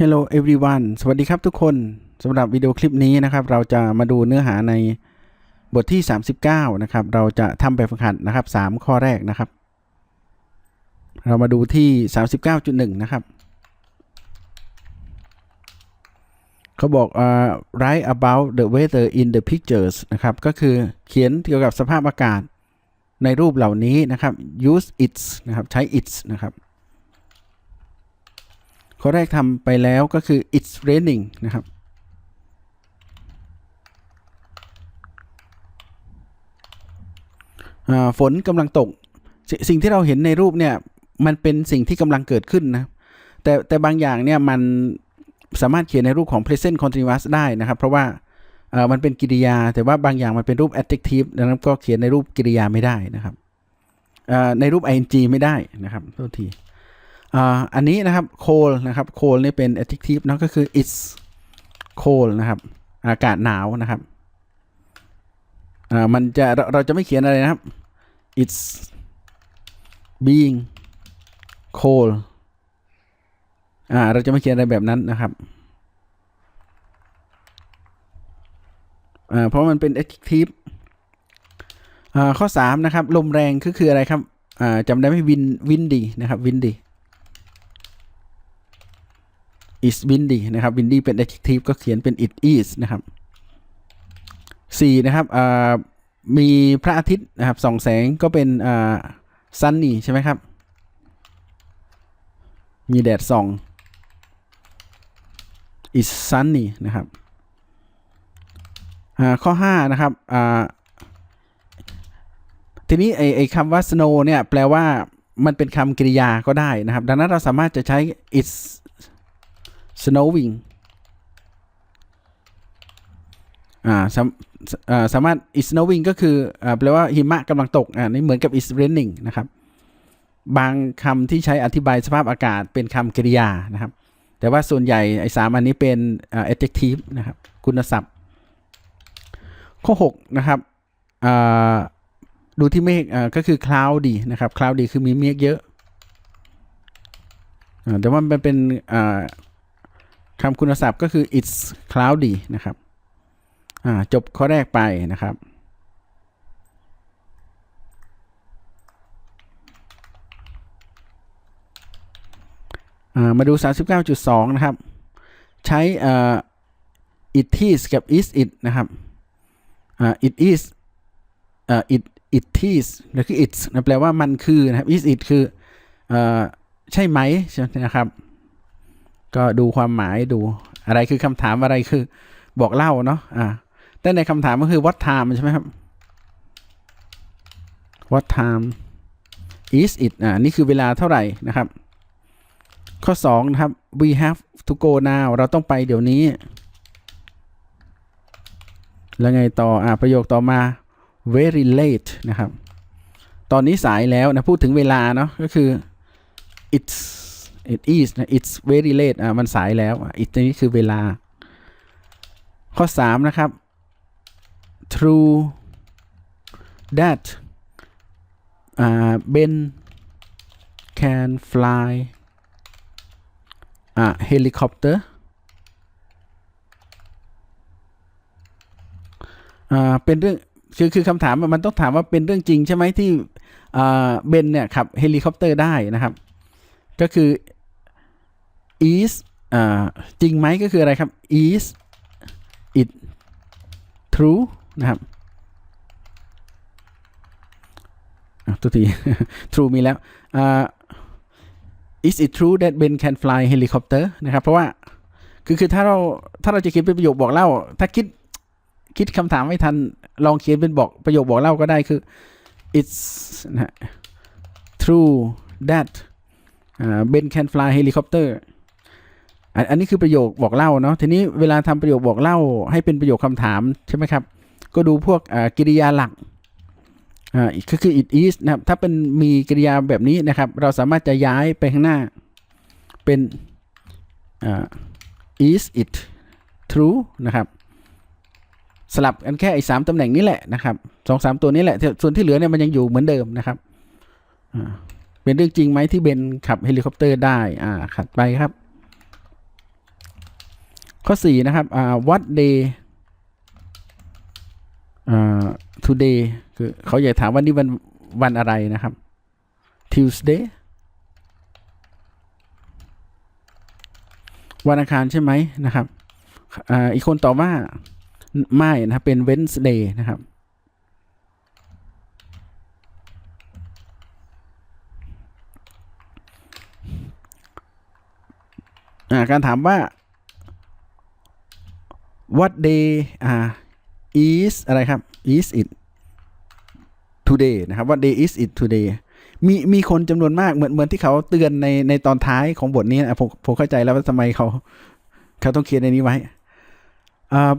Hello everyone สวัสดีครับทุกคนสำหรับวิดีโอคลิปนี้นะครับ เราจะมาดูเนื้อหาในบทที่ 39 นะครับ เราจะทำแบบฝึกหัดนะครับ 3 ข้อแรกนะครับ เรามาดูที่ 39.1 นะครับ เขาบอกเอ่อ write about the weather in the pictures นะครับ ก็คือเขียนเกี่ยวกับสภาพอากาศในรูปเหล่านี้นะครับ use its นะครับ ใช้ its นะครับ ข้อแรกทำไปแล้วก็คือ it's raining นะครับอ่าฝนกำลังตกสสิ่งที่เราเห็นในรูปเนี่ย มันเป็นสิ่งที่กำลังเกิดขึ้นนะ แต่แต่บางอย่างเนี่ย มันสามารถเขียนในรูปของ present continuous ได้นะครับ เพราะว่าอ่อมันเป็นกริยา แต่ว่าบางอย่างมันเป็นรูป adjective ดังนั้นก็เขียนในรูปกริยาไม่ได้นะครับอ่อในรูป ing ไม่ได้นะครับโทษที อันนี้นะครับ cold นะครับ cold นี่เป็น adjective นะก็คือ it's cold นะครับ อากาศหนาวนะครับมันจะเราเราจะไม่เขียนอะไรนะครับ it's being cold อ่าเราจะไม่เขียนอะไรแบบนั้นนะครับอ่าเพราะมันเป็น adjective อ่าข้อ 3 นะครับ ลมแรงก็คืออะไรครับอ่าจำได้ไหม wind windy นะครับ windy is windy นะครับ windy เป็น adjective ก็เขียนเป็น it is นะครับ 4 นะครับมีพระอาทิตย์นะครับส่องแสงก็เป็น sunny ใช่ไหมครับ มีแดดส่อง is sunny นะครับข้อ 5 นะครับทีนี้ไอไอคำว่า snow เนี่ย แปลว่ามันเป็นคำกริยาก็ได้นะครับ ดังนั้นเราสามารถจะใช้ is snowing อ่าสามอ่าสามารถ is snowing ก็คืออ่าแปลว่าหิมะกำลังตกอ่านี่เหมือนกับ is raining นะครับ บางคำที่ใช้อธิบายสภาพอากาศเป็นคำกริยานะครับ แต่ว่าส่วนใหญ่ไอ้สามอันนี้เป็นอ่า adjective นะครับ คุณศัพท์ ข้อ 6 นะครับอ่าดูที่เมฆอ่าก็คือ cloudy นะครับ cloudy คือมีเมฆเยอะอ่าแต่ว่ามันเป็นอ่า คำคุณศัพท์ก็คือ it's cloudy นะครับ จบข้อแรกไปนะครับอ่ามาดู 39.2 นะครับ ใช้ it is กับ is it นะครับ it is it it is แล้วคือ it's นะแปลว่ามันคือนะครับ is it คือใช่ไหมใช่ไหมนะครับ ก็ดูความหมายดูอะไรคือคำถามอะไรคือบอกเล่าเนาะอ่าแต่ในคำถามก็คือ what time ใช่ไหมครับ what time is it อ่านี่คือเวลาเท่าไหร่นะครับ ข้อ2นะครับ we have to go now เราต้องไปเดี๋ยวนี้ แล้วไงต่ออ่าประโยคต่อมา very late นะครับ ตอนนี้สายแล้วนะ พูดถึงเวลาเนาะก็คือ it's it is นะ it's very late อ่ามันสายแล้วอะ it นี้คือเวลา ข้อ 3 นะครับ true that อ่า Ben can fly อ่า helicopter อ่าเป็นเรื่องคือคือคำถามมันต้องถามว่าเป็นเรื่องจริงใช่ไหมที่เบนเนี่ยขับเฮลิคอปเตอร์ได้นะครับ ก็คือ is อ่าจริงไหมก็คืออะไรครับ is it true นะครับตัวที true มีแล้วอ่า is it true that Ben can fly helicopter นะครับ เพราะว่าคือคือถ้าเราถ้าเราจะเขียนเป็นประโยคบอกเล่า ถ้าคิดคิดคำถามไม่ทันลองเขียนเป็นบอกประโยคบอกเล่าก็ได้คือ it's นะ true that Ben can fly helicopter อันนี้คือประโยคบอกเล่าเนาะทีนี้เวลาทำประโยคบอกเล่า ให้เป็นประโยคคำถามใช่ไหมครับ ก็ดูพวกกริยาหลักก็คือ it is นะครับถ้าเป็นมีกริยาแบบนี้นะครับ เราสามารถจะย้ายไปข้างหน้าเป็น is it true นะครับสลับกันแค่ไอ้สามตำแหน่งนี้แหละนะครับสองสามตัวนี้แหละ ส่วนที่เหลือเนี่ยมันยังอยู่เหมือนเดิมนะครับเป็นเรื่องจริงไหมที่เบนขับเฮลิคอปเตอร์ได้อ่าขัดไปครับ ข้อสี่นะครับ อ่า what day อ่า today คือเขาอยากถามว่านี่วันวันอะไรนะครับ Tuesday วันอังคารใช่ไหมนะครับออีกคนตอบว่าไม่นะครับเป็น Wednesday นะครับ การถามว่า what day อ่า is อะไรครับ is it today นะครับ what day is it today มีมีคนจำนวนมากเหมือนเหมือนที่เขาเตือนในในตอนท้ายของบทนี้นะผมผมเข้าใจแล้วว่าทำไมเขา เขาต้องเขียนในนี้ไว้อ่า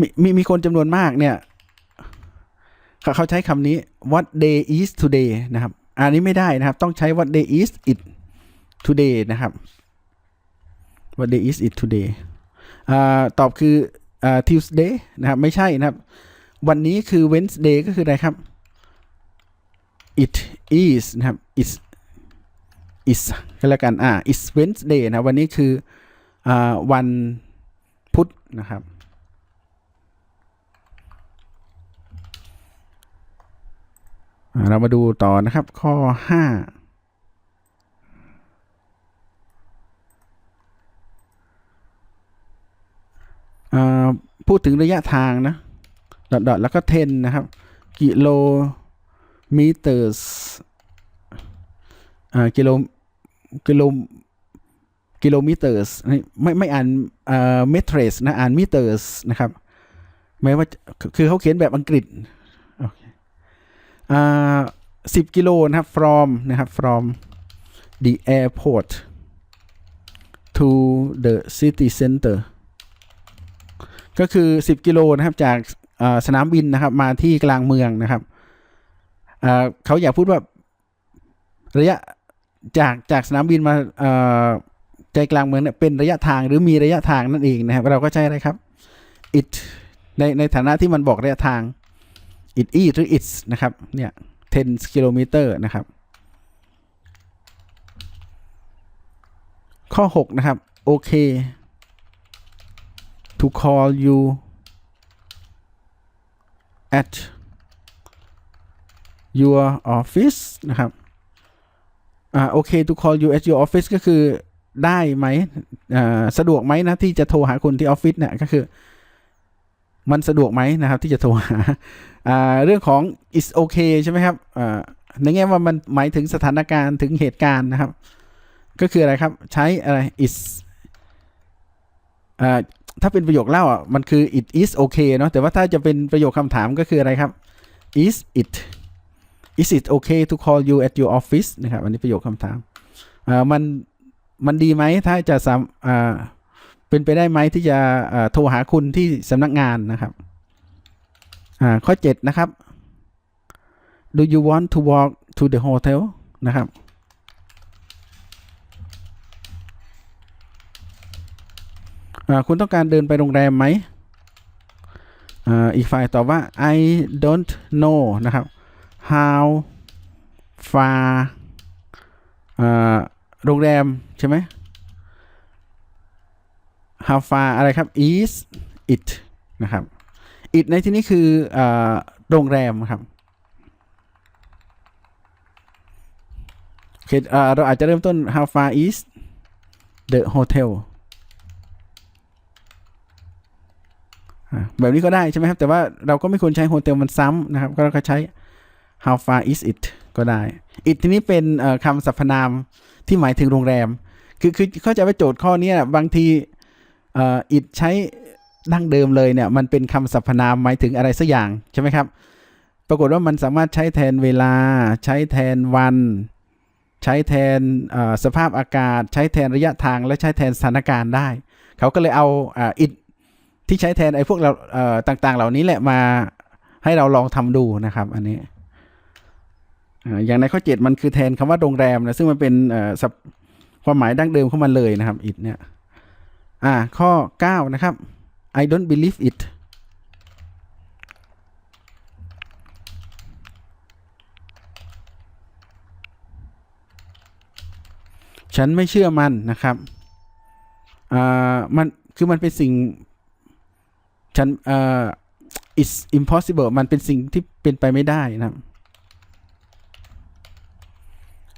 มีมีมีคนจำนวนมากเนี่ยเขาเขาใช้คำนี้ what day is today นะครับ อันนี้ไม่ได้นะครับ ต้องใช้ what day is it today นะครับ what day is it today ตอบคืออ Tuesday นะครับ ไม่ใช่นะครับ วันนี้คือ Wednesday ก็คืออะไรครับ it is นะครับ is is ก็แล้วกันอ่า is Wednesday นะวันนี้คืออวันพุธนะครับเรามาดูต่อนะครับข้อ 5 อ่า พูดถึงระยะทางนะดอทแล้วก็เทนนะครับ กิโลเมตรอ่ากิโลกิโลกิโลเมตรไม่ไม่อ่านอ่าเมตรสนะอ่านมิเตอร์สนะครับแม้ว่าคือเขาเขียนแบบอังกฤษอ่าสิบกิโลนะครับ from นะครับ from the airport to the city center ก็คือ 10 กิโลนะครับจากสนามบินนะครับ มาที่กลางเมืองนะครับเขาอยากพูดว่าระยะจากจากสนามบินมาใจกลางเมืองเนี่ยเป็นระยะทางหรือมีระยะทางนั่นเองนะครับ เราก็ใช้อะไรครับ it ในในฐานะที่มันบอกระยะทาง it is หรือ it's นะครับเนี่ย 10 กิโลเมตรนะครับ ข้อ 6 นะครับ โอเค to call you at your office นะครับอ่าโอเค to call you at your office ก็คือได้ไหมอ่าสะดวกไหมนะ ที่จะโทรหาคุณที่ออฟฟิศเนี่ยก็คือ มันสะดวกไหมนะครับ ที่จะโทรหาอ่าเรื่องของ is okay ใช่ไหมครับอ่าในแง่ว่ามันหมายถึงสถานการณ์ถึงเหตุการณ์นะครับ ก็คืออะไรครับ ใช้อะไร is อ่า ถ้าเป็นประโยคเล่าอะมันคือ it is okay เนาะแต่ว่าถ้าจะเป็นประโยคคำถามก็คืออะไรครับ is it is it okay to call you at your office นะครับอันนี้ประโยคคำถามอ่ามันมันดีไหมถ้าจะสามอ่าเป็นไปได้ไหมที่จะอ่าโทรหาคุณที่สำนักงานนะครับอ่าข้อ 7 นะครับ do you want to walk to the hotel นะครับ อ่า คุณต้องการเดินไปโรงแรมไหมอีกฝ่ายตอบว่า I don't know นะครับ how far โรงแรม ใช่ไหม how far อะไรครับ is it นะครับ it ในที่นี้คืออโรงแรมครับโอเคเราอาจจะเริ่มต้น how far is the hotel อ่า แบบนี้ก็ได้ใช่ไหมครับ แต่ว่าเราก็ไม่ควรใช้โฮเทลมันซ้ำนะครับ ก็เราก็ใช้ how far is it ก็ได้ it ทีนี้เป็นคำสรรพนามที่หมายถึงโรงแรม คือคือเข้าใจว่าโจทย์ข้อนี้บางทีอ่อ it ใช้ดั้งเดิมเลยเนี่ย มันเป็นคำสรรพนามหมายถึงอะไรสักอย่างใช่ไหมครับ ปรากฏว่ามันสามารถใช้แทนเวลา ใช้แทนวัน ใช้แทนสภาพอากาศ ใช้แทนระยะทางและใช้แทนสถานการณ์ได้ เขาก็เลยเอาอ่า it ที่ใช้แทนไอ้พวกเราเอ่อต่าง ๆ เหล่านี้แหละมาให้เราลองทำดูนะครับ อันนี้อย่างในข้อ 7 มันคือแทนคำว่าโรงแรมนะซึ่งมันเป็นเอ่อความหมายดั้งเดิมของมันเลยนะครับ it เนี่ยอ่าข้อ 9 นะครับ I don't believe it ฉันไม่เชื่อมันนะครับอ่ามันคือมันเป็นสิ่ง ฉันเอ่อ is impossible มันเป็นสิ่งที่เป็นไปไม่ได้นะครับ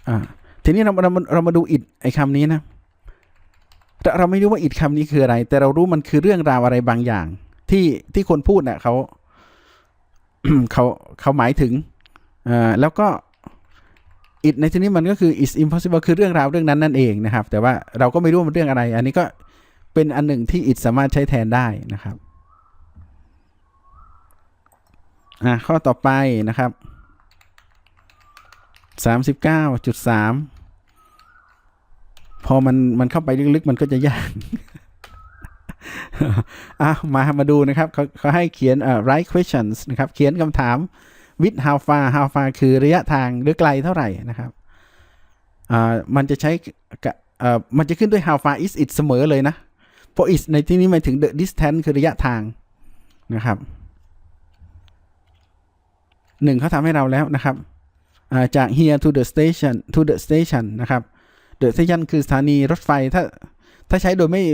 อ่าทีนี้เราเราเราเรามาดู it ไอคำนี้นะเราไม่รู้ว่า it คำนี้คืออะไร แต่เรารู้มันคือเรื่องราวอะไรบางอย่าง ที่ที่คนพูดน่ะเขาเขาเขาหมายถึงอ่าแล้วก็ it ในที่นี้มันก็คือ is impossible คือเรื่องราวเรื่องนั้นนั่นเองนะครับ แต่ว่าเราก็ไม่รู้มันเรื่องอะไร อันนี้ก็เป็นอันหนึ่งที่ it สามารถใช้แทนได้นะครับ อะข้อต่อไปนะครับสามสิบเก้าจุดสามพอมันมันเข้าไปลึกๆ มันก็จะยากอะมามาดูนะครับเขาเขาให้เขียนเอ่อ right questions นะครับ เขียนคำถาม with how far how far คือระยะทางหรือไกลเท่าไหร่นะครับอ่ามันจะใช้กะเอ่อมันจะขึ้นด้วย how far is it เสมอเลยนะ เพราะ is ในที่นี้หมายถึง the distance คือระยะทางนะครับ หนึ่งเขาทำให้เราแล้วนะครับจาก here to the station to the station นะครับ the station คือสถานีรถไฟถ้าถ้าใช้โดยไม่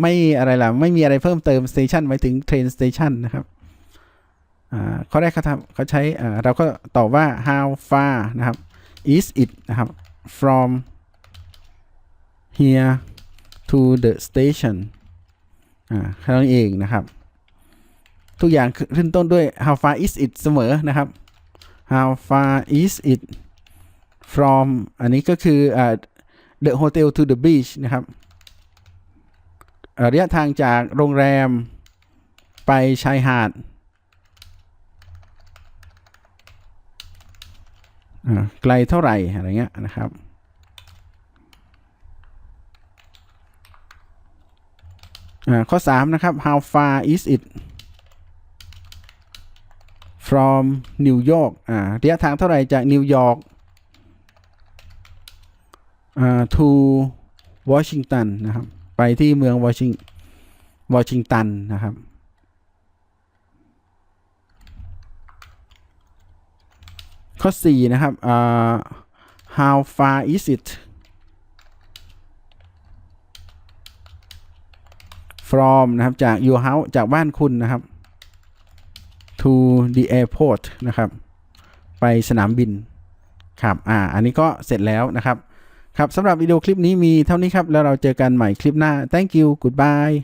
ไม่อะไรล่ะ ไม่มีอะไรเพิ่มเติม station หมายถึง train station นะครับอ่าข้อแรกเขาทำเขาใช้เราก็ตอบว่า how far นะครับ is it นะครับ from here to the station อ่าแค่นั้นเองนะครับ ทุกอย่างขึ้นต้นด้วย how far is it เสมอนะครับ how far is it from อันนี้ก็คือ the hotel to the beach นะครับระยะทางจากโรงแรมไปชายหาดไกลเท่าไหร่ อะไรเงี้ยนะครับ ข้อ 3 นะครับ how far is it from New York อ่าระยะทางเท่าไหร่จากนิวยอร์กอ่า to Washington นะครับ ไปที่เมืองวอชิงวอชิงตันนะครับ ข้อ 4 นะครับอ่า how far is it from นะครับ จาก your house จากบ้านคุณนะครับ to the airport นะครับ ไปสนามบินครับอ่าอันนี้ก็เสร็จแล้วนะครับ ครับสำหรับวิดีโอคลิปนี้มีเท่านี้ครับ แล้วเราเจอกันใหม่คลิปหน้า thank you goodbye